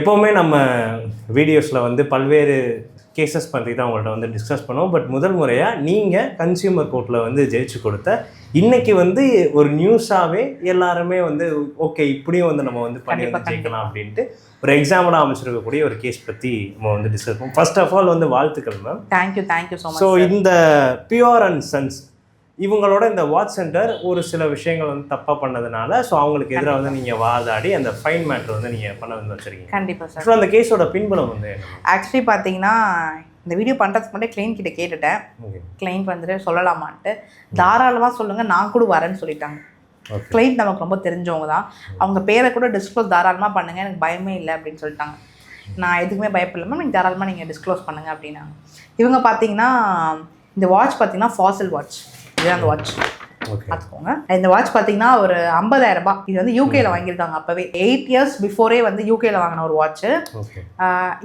எப்போவுமே நம்ம வீடியோஸில் வந்து பல்வேறு கேசஸ் பற்றி தான் உங்கள்ட்ட வந்து டிஸ்கஸ் பண்ணுவோம். பட் முதல் முறையாக நீங்கள் கன்சியூமர் கோர்ட்டில் வந்து ஜெயிச்சு கொடுத்த இன்னைக்கு வந்து ஒரு நியூஸாகவே எல்லாருமே வந்து ஓகே இப்படியும் வந்து நம்ம வந்து பண்ணி வந்து ஜெயிக்கலாம் அப்படின்ட்டு ஒரு எக்ஸாம்பிளாக அமைச்சிருக்கக்கூடிய ஒரு கேஸ் பற்றி நம்ம வந்து டிஸ்கஸ் பண்ணுவோம். ஃபர்ஸ்ட் ஆஃப் ஆல் வந்து வாழ்த்துக்கள் ma'am thank you thank you so so இந்த பியூர் அண்ட் சன்ஸ் இவங்களோட இந்த வாட்ச் சென்டர் ஒரு சில விஷயங்கள் வந்து தப்பாக பண்ணதுனால ஸோ அவங்களுக்கு எதிராக வந்து நீங்கள் வாதாடி அந்த ஃபைன் மேட்ரு வந்து நீங்கள் பண்ண வந்து வச்சுருக்கீங்க. கண்டிப்பாக சார் ஆக்சுவலாக அந்த கேஸோட பின்புலம் வந்து ஆக்சுவலி பார்த்தீங்கன்னா இந்த வீடியோ பண்ணுறதுக்கு முன்னாடி கிளைண்ட் கிட்ட கேட்டுட்டேன். கிளைண்ட் வந்துட்டு சொல்லலாமான்ட்டு. தாராளமாக சொல்லுங்கள் நான் கூட வரேன்னு சொல்லிட்டாங்க. கிளைண்ட் நமக்கு ரொம்ப தெரிஞ்சவங்க தான். அவங்க பேரை கூட டிஸ்க்ளோஸ் தாராளமாக பண்ணுங்கள் எனக்கு பயமே இல்லை அப்படின்னு சொல்லிட்டாங்க. நான் எதுக்குமே பயப்படல மேம் நீங்கள் தாராளமாக நீங்கள் டிஸ்க்ளோஸ் பண்ணுங்கள் அப்படின்னாங்க. இவங்க பார்த்தீங்கன்னா இந்த வாட்ச் பார்த்தீங்கன்னா ஃபாசில் வாட்ச் இதுதான் அந்த வாட்ச் பார்த்துக்கோங்க. இந்த வாட்ச் பார்த்தீங்கன்னா ஒரு 50000 ரூபாய். இது வந்து யூகேல வாங்கியிருக்காங்க அப்போவே. எயிட் இயர்ஸ் பிஃபோரே வந்து யூகேல வாங்கின ஒரு வாட்ச்சு ஓகே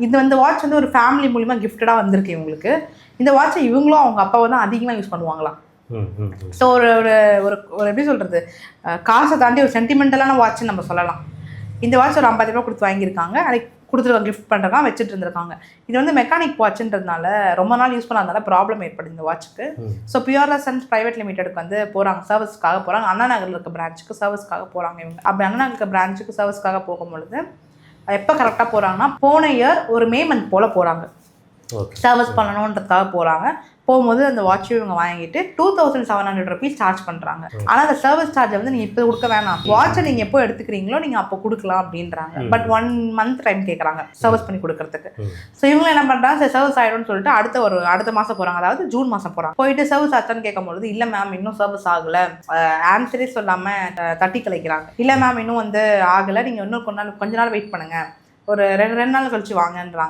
இது வந்து வாட்ச் வந்து ஒரு ஃபேமிலி மூலிமா கிஃப்டடாக வந்திருக்கு இவங்களுக்கு. இந்த வாட்சை இவங்களும் அவங்க அப்பா வந்து அதிகமாக யூஸ் பண்ணுவாங்களாம். ஸோ ஒரு ஒரு ஒரு ஒரு எப்படி சொல்கிறது காசை தாண்டி ஒரு சென்டிமெண்டலான வாட்ச்னு நம்ம சொல்லலாம். இந்த வாட்ச் ஒரு ஐம்பது ரூபா கொடுத்து வாங்கியிருக்காங்க. அதுக்கு கொடுத்துருக்காங்க கிஃப்ட் பண்ணுறாங்க வச்சுட்டு இருந்திருக்காங்க. இது வந்து மெக்கானிக் வாட்ச்ன்றதுனால ரொம்ப நாள் யூஸ் பண்ணாதனால ப்ராப்ளம் ஏற்படுது இந்த வாட்சுக்கு. ஸோ பியூர்லஸ் அண்ட் ப்ரைவேட் லிமிடெடுக்கு வந்து போகிறாங்க சர்வீஸ்க்காக போகிறாங்க அண்ணா நகரில் இருக்க பிரான்ச்சுக்கு சர்வீஸ்க்காக போகிறாங்க இவங்க. அப்படி அண்ணா நகர் இருக்க பிரான்ச்சுக்கு சர்வீஸ்க்காக போகும்பொழுது எப்போ கரெக்டாக போகிறாங்கன்னா போன இயர் ஒரு மே மந்த் போல் போகிறாங்க சர்வீஸ் பண்ணணுன்றதுக்காக போகிறாங்க போகும்போது அந்த வாட்ச் இவங்க வாங்கிட்டு two thousand seven hundred rupees charge பண்ணுறாங்க ஆனால் அந்த சர்வீஸ் சார்ஜை வந்து நீங்கள் இப்போ கொடுக்க வேணாம். வாட்சை நீங்கள் எப்போ எடுத்துக்கிறீங்களோ நீங்கள் அப்போ கொடுக்கலாம் அப்படின்றாங்க. பட் ஒன் மந்த் டைம் கேட்குறாங்க சர்வீஸ் பண்ணி கொடுக்கறதுக்கு. ஸோ இவங்க என்ன பண்ணுறாங்க சரி சர்வீஸ் ஆகிடும்னு சொல்லிட்டு அடுத்த ஒரு அடுத்த மாதம் போகிறாங்க அதாவது ஜூன் மாதம் போகிறாங்க போயிட்டு சர்வீஸ் ஆச்சான்னு கேட்கும்பொழுது இல்லை மேம் இன்னும் சர்வீஸ் ஆகலை. ஆன்சரே சொல்லாமல் தட்டி கலைக்கிறாங்க. இல்லை மேம் இன்னும் வந்து ஆகலை. நீங்கள் இன்னும் கொஞ்ச நாள் கொஞ்ச நாள் வெயிட் பண்ணுங்கள் ஒரு ரெண்டு ரெண்டு நாள் கழிச்சு வாங்கன்றாங்க.